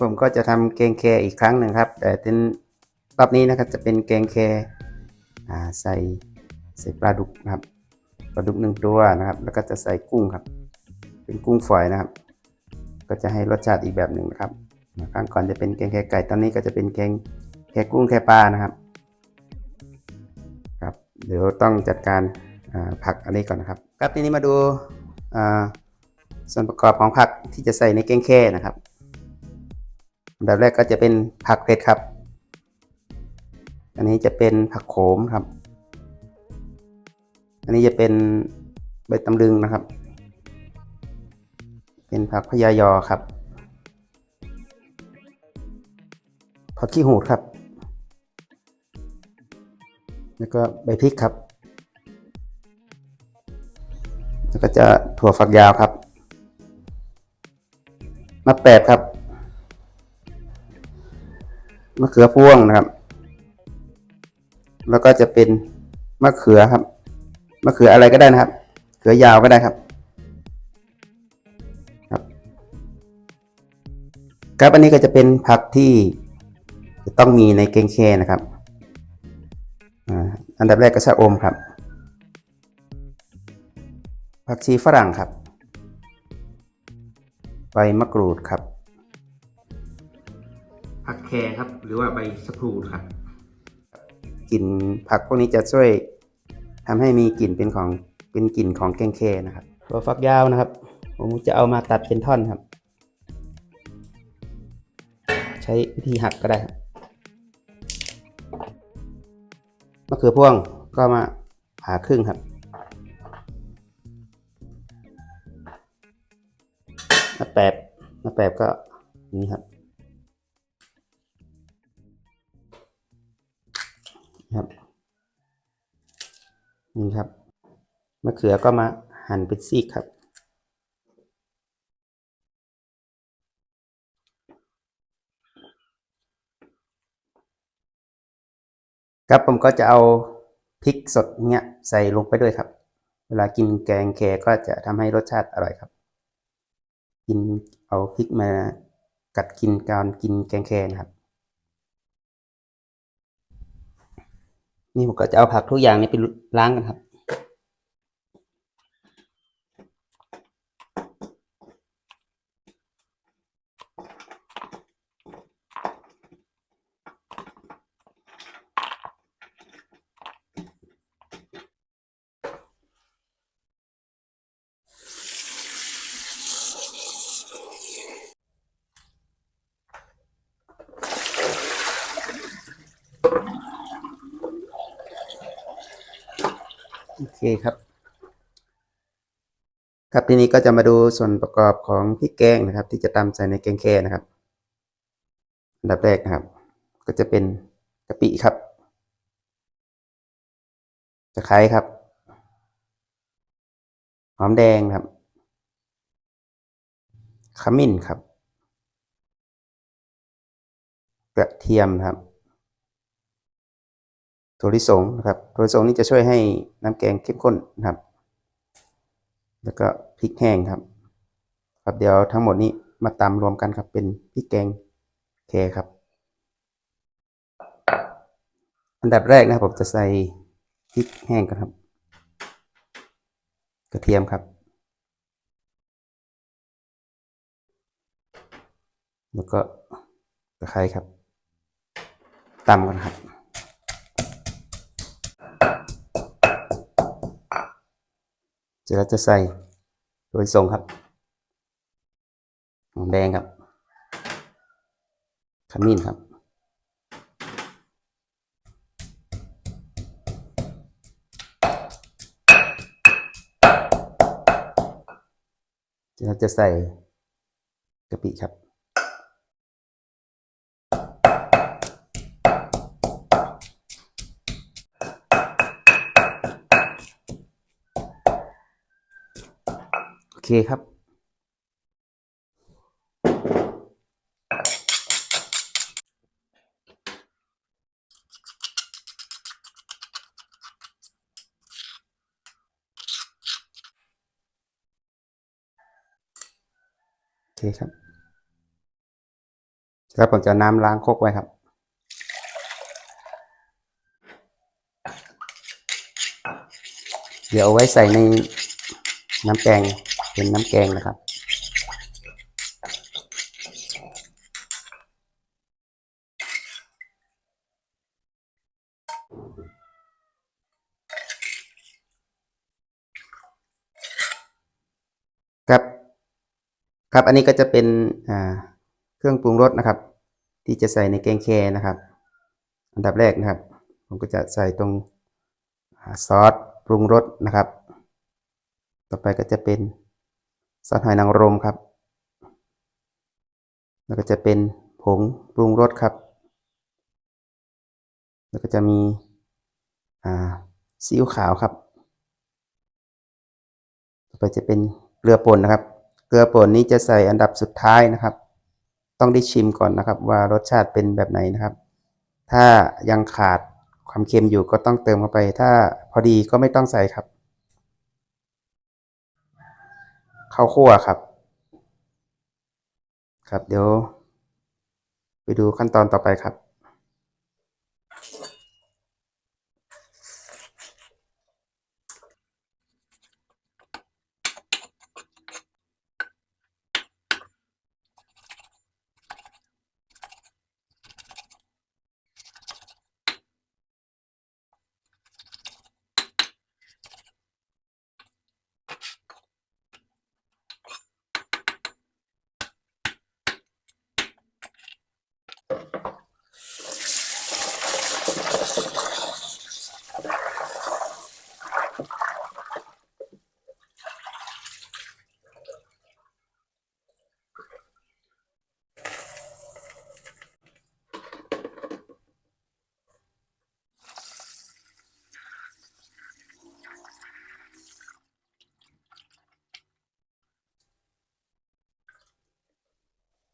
ผมก็จะทำแกงแคอีกครั้งหนึ่งครับ แต่เป็นรอบนี้นะครับจะเป็นแกงแค่ใส่ใส่ปลาดุกนะครับปลาดุกหนึ่งตัวนะครับ แล้วก็จะใส่กุ้งครับ เป็นกุ้งฝอยนะครับ ก็จะให้รสชาติอีกแบบหนึ่งนะครับครั้งก่อนจะเป็นแกงแคไก่ตอนนี้ก็จะเป็นแกงแคกุ้งแคปลานะครับครับ เดี๋ยวต้องจัดการผักอันนี้ก่อนนะครับ ครับทีนี้มาดูส่วนประกอบของผักที่จะใส่ในแกงแคนะครับ อันดับแรกก็จะเป็นผักเผ็ดครับ อันนี้จะเป็นผักโขมครับ อันนี้จะเป็นใบตำลึงนะครับ เป็นผักพะยายอครับ ผักขี้หูดครับ แล้วก็ใบพริกครับ แล้วก็จะถั่วฝักยาวครับมะแปบครับ มะเขือพวงนะครับ แล้วก็จะเป็นมะเขือครับ มะเขืออะไรก็ได้นะครับ เขือยาวก็ได้ครับ ครับ ครับอันนี้ก็จะเป็นผักที่จะต้องมีในเกงเคนะครับ อันดับแรกก็ชะอมครับ ผักชีฝรั่งครับ ใบมะกรูดครับ ผักแครครับ หรือว่าใบสะพรูครับกลิ่นผักพวกนี้จะช่วยทำให้มีกลิ่นเป็นของเป็นกลิ่นของแกงเคนะครับตัวฟักยาวนะครับ ผมจะเอามาตัดเป็นท่อนครับ ใช้วิธีหักก็ได้มะเขือพวงก็มาผ่าครึ่งครับมะแปบมะแปบก็นี้ครับ ครับนี่ครับมะเขือก็มาหั่นเป็นซีกครับครับผมก็จะเอาพริกสดเนี้ยใส่ลงไปด้วยครับ เวลากินแกงแคก็จะทำให้รสชาติอร่อยครับ กินเอาพริกมากัดกินการกินแกงแคนะครับ นี่ผมก็จะเอาผักทุกอย่างนี้ไปล้างกันครับ คครับ ครับทีนี้ก็จะมาดูส่วนประกอบของพริกแกงนะครับ ที่จะตำใส่ในแกงแค่นะครับอันดับแรกนะครับ ก็จะเป็นกะปิครับตะไคร้ครับหอมแดงครับขมิ้นครับ กระเทียมครับ ถั่วลิสงนะครับถั่วลิสงนี่จะช่วยให้น้ำแกงเข้มข้นนะครับ แล้วก็พริกแห้งครับ ครับเดี๋ยวทั้งหมดนี้มาตำรวมกันครับเป็นพริกแกงแคครับ อันดับแรกนะครับผมจะใส่พริกแห้งกันครับ กระเทียมครับ แล้วก็ตะไคร้ครับตำกันครับ เสร็จแล้วจะใส่โดยทรงครับหอมแดงครับขมิ้นครับเร็จแล้วจะใส่กะปิครับ เคครับ โอเคครับ แล้วผมจะน้ำล้างคกไว้ครับเดี๋ยวเอาไว้ใส่ในน้ำแกง เป็นน้ำแกงนะครับ ครับ ครับอันนี้ก็จะเป็นเครื่องปรุงรสนะครับ ที่จะใส่ในแกงแคนะครับ อันดับแรกนะครับ ผมก็จะใส่ตรงซอสปรุงรสนะครับ ต่อไปก็จะเป็น ซอสหอยนางรมครับ แล้วก็จะเป็นผงปรุงรสครับ แล้วก็จะมีซีอิ๊วขาวครับ ต่อไปจะเป็นเกลือป่นนะครับ เกลือป่นนี้จะใส่อันดับสุดท้ายนะครับ ต้องได้ชิมก่อนนะครับว่ารสชาติเป็นแบบไหนนะครับ ถ้ายังขาดความเค็มอยู่ก็ต้องเติมเข้าไป ถ้าพอดีก็ไม่ต้องใส่ครับ ข้าวคั่วครับ ครับเดี๋ยว ไปดูขั้นตอนต่อไปครับ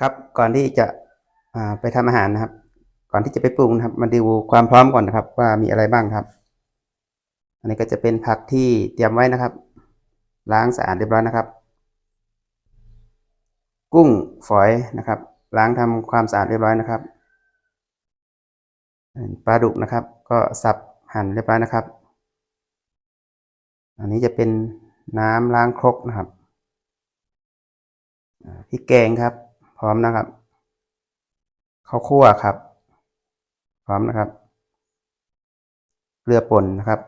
ครับ ก่อนที่จะไปทำอาหารนะครับ ก่อนที่จะไปปรุงนะครับ มาดูความพร้อมก่อนนะครับ ว่ามีอะไรบ้างครับ อันนี้ก็จะเป็นผักที่เตรียมไว้นะครับ ล้างสะอาดเรียบร้อยนะครับ กุ้งฝอยนะครับ ล้างทำความสะอาดเรียบร้อยนะครับปลาดุกนะครับ ก็สับหั่นเรียบร้อยนะครับ อันนี้จะเป็นน้ำล้างครกนะครับพริกแกงครับ พร้อมนะครับข้าวคั่วครับ พร้อมนะครับเกลือป่นนะครับ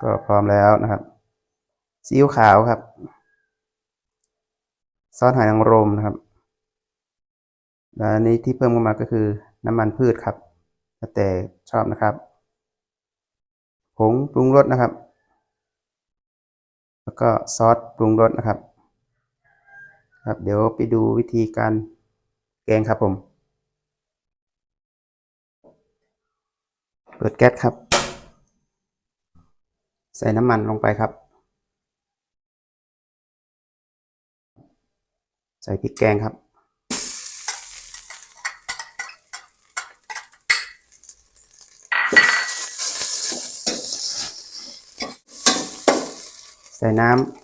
ก็พร้อมแล้วนะครับซีอิ๊วขาวครับซอสหอยนางรมนะครับและนี้ที่เพิ่มเข้ามาก็คือน้ำมันพืชครับแต่ชอบนะครับผงปรุงรสนะครับ แล้วก็ซอสปรุงรสนะครับ ครับเดี๋ยวไปดูวิธีการแกงครับผม เปิดแก๊สครับ ใส่น้ำมันลงไปครับ ใส่พริกแกงครับใส่น้ำ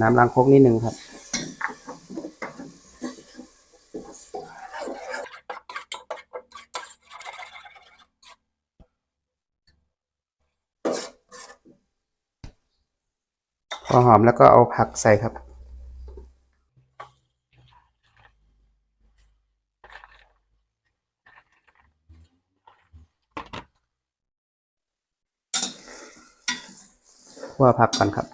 น้ำล้างครกนิดนึงครับพอหอมแล้วก็เอาผักใส่ครับ คั่วผักก่อนครับ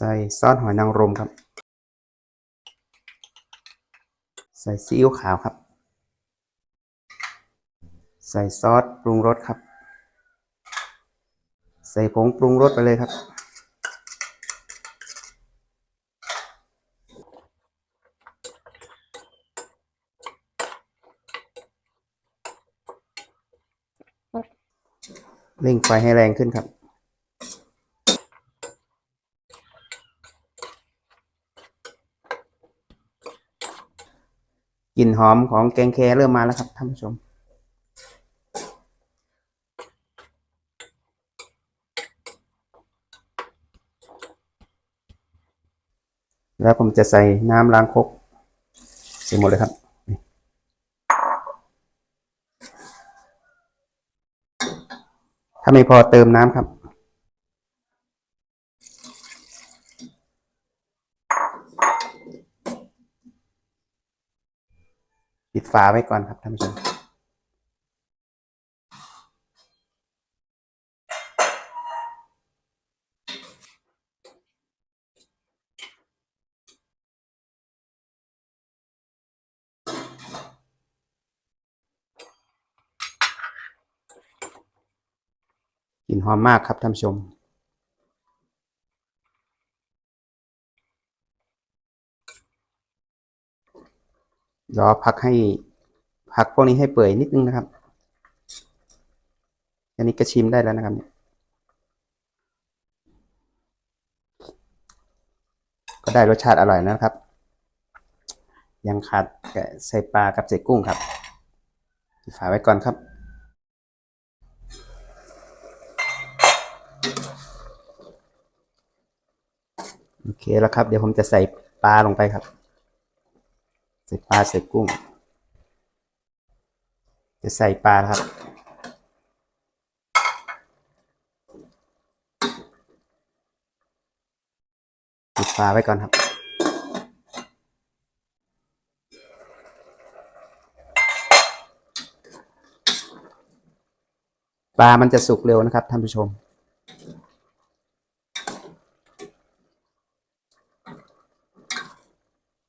ใส่ซอสหอยนางรมครับ ใส่ซีอิ๊วขาวครับ ใส่ซอสปรุงรสครับ ใส่ผงปรุงรสไปเลยครับ เร่งไฟให้แรงขึ้นครับ กลิ่นหอมของแกงแคเริ่มมาแล้วครับท่านผู้ชม แล้วผมจะใส่น้ำล้างครกใส่หมดเลยครับถ้าไม่พอเติมน้ำครับ ปิดฝาไว้ก่อนครับท่านผู้ชมกลิ่นหอมมากครับท่านผู้ชม รอพักให้ผักพวกนี้ให้เปื่อยนิดนึงนะครับ อันนี้ก็ชิมได้แล้วนะครับเนี่ยก็ได้รสชาติอร่อยนะครับ ยังขาดใส่ปลากับใส่กุ้งครับฝาไว้ก่อนครับ โอเคแล้วครับ เดี๋ยวผมจะใส่ปลาลงไปครับ ใส่ปลาใส่กุ้ง จะใส่ปลาครับปิดฝาไว้ก่อนครับปลา มันจะสุกเร็วนะครับท่านผู้ชม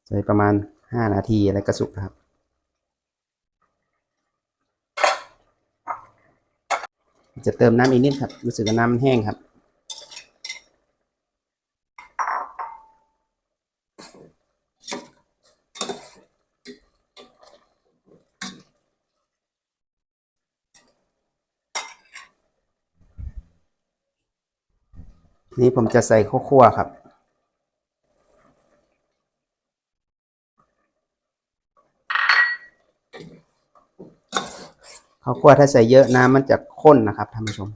ใส่ประมาณ ห้านาทีอะไรก็สุกนะครับ จะเติมน้ำอีกนิดครับ รู้สึกว่าน้ำแห้งครับ นี่ผมจะใส่ข้าวคั่วครับ ข้าวคั่วถ้าใส่เยอะน้ำมันจะข้นนะครับท่านผู้ชม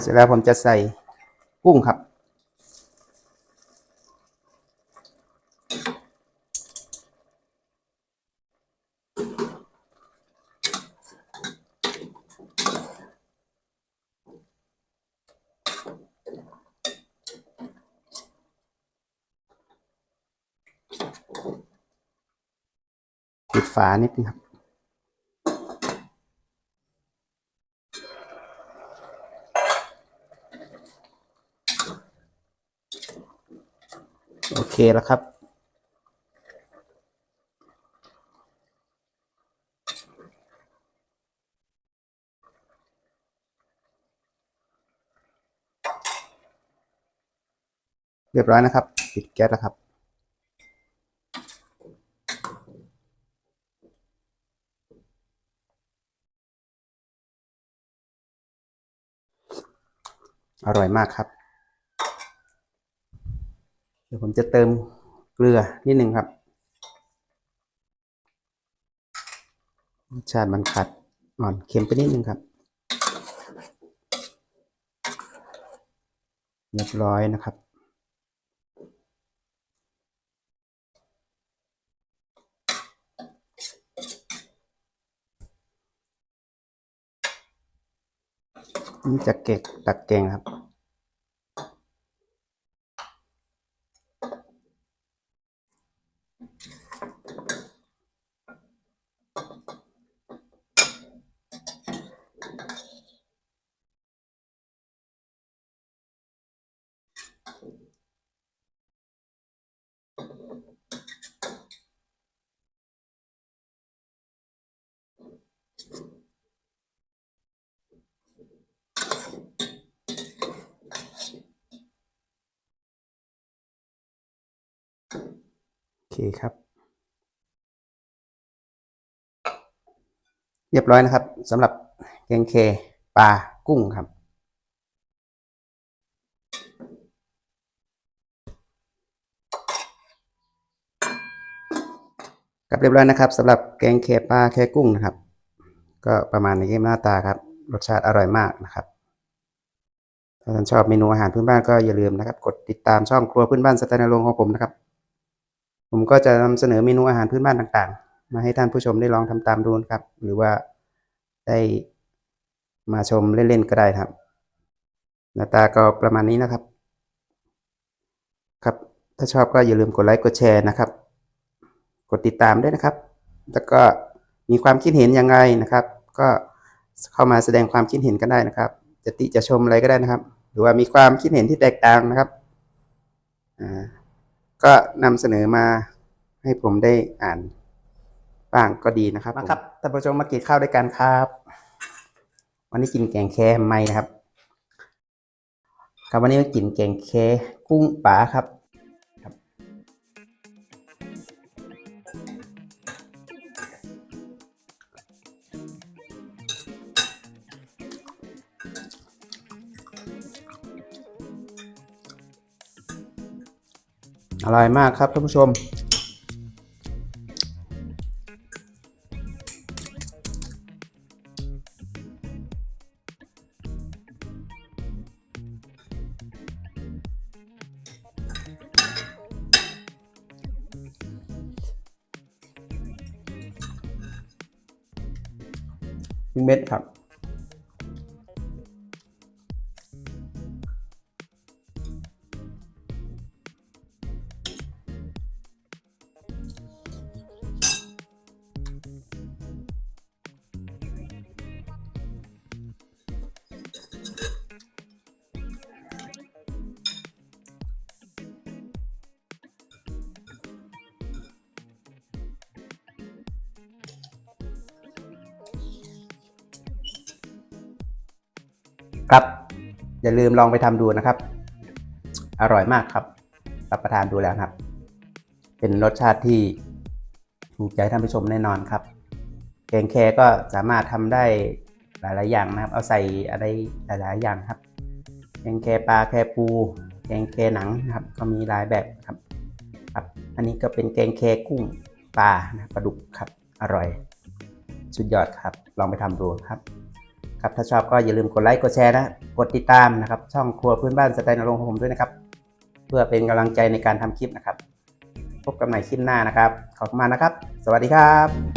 เสร็จแล้วผมจะใส่กุ้งครับ ปิดฝานิดนึงครับ โอเคแล้วครับเรียบร้อยนะครับ ปิดแก๊สแล้วครับ อร่อยมากครับ เดี๋ยวผมจะเติมเกลือนิดหนึ่งครับรสชาติมันขัดอ่อนเค็มไปนิดนึงครับ เรียบร้อยนะครับ นี่จะเก็กตักเกงครับ เคครับ เรียบร้อยนะครับสำหรับแกงเคปลากุ้งครับครับเรียบร้อยนะครับสำหรับแกงเคปลาแคกุ้งนะครับ ก็ประมาณนี้หน้าตาครับ รสชาติอร่อยมากนะครับถ้าท่านชอบเมนูอาหารพื้นบ้านก็อย่าลืมนะครับ กดติดตามช่องครัวพื้นบ้านสไตล์นรงของผมนะครับ ผมก็จะนำเสนอเมนูอาหารพื้นบ้านต่างๆ มาให้ท่านผู้ชมได้ลองทำตามดูนะครับ หรือว่าได้มาชมเล่นๆก็ได้ครับ หน้าตาก็ประมาณนี้นะครับ ครับ ถ้าชอบก็อย่าลืมกดไลค์กดแชร์นะครับ กดติดตามด้วยนะครับ แล้วก็มีความคิดเห็นยังไงนะครับ ก็เข้ามาแสดงความคิดเห็นกันได้นะครับ จะติจะชมอะไรก็ได้นะครับ หรือว่ามีความคิดเห็นที่แตกต่างนะครับอ่า ก็นำเสนอมาให้ผมได้อ่านบ้างก็ดีนะครับมาครับท่านผู้ชมมากินข้าวด้วยกันครับ วันนี้กินแกงแคไม่นะครับ ครับวันนี้มากินแกงแคกุ้งป่าครับ ร่อยมากครับท่านผู้ชม เม็ดครับ ครับ อย่าลืมลองไปทำดูนะครับ อร่อยมากครับ รับประทานดูแล้วครับ เป็นรสชาติที่ถูกใจท่านผู้ชมแน่นอนครับแกงแคก็สามารถทำได้หลาย ๆ อย่างนะครับ เอาใส่อะไรหลาย ๆ อย่างครับ แกงแคปลาแคปู แกงแคหนังนะครับ ก็มีหลายแบบครับครับ อันนี้ก็เป็นแกงแคกุ้งปลานะปลาดุกครับ อร่อย สุดยอดครับ ลองไปทำดูครับ ครับถ้าชอบก็อย่าลืมกดไลค์กดแชร์นะกดติดตามนะครับช่องครัวพื้นบ้านสไตล์นรงค์ของผมด้วยนะครับ เพื่อเป็นกำลังใจในการทำคลิปนะครับ พบกันใหม่คลิปหน้านะครับ ขอบคุณมากนะครับ สวัสดีครับ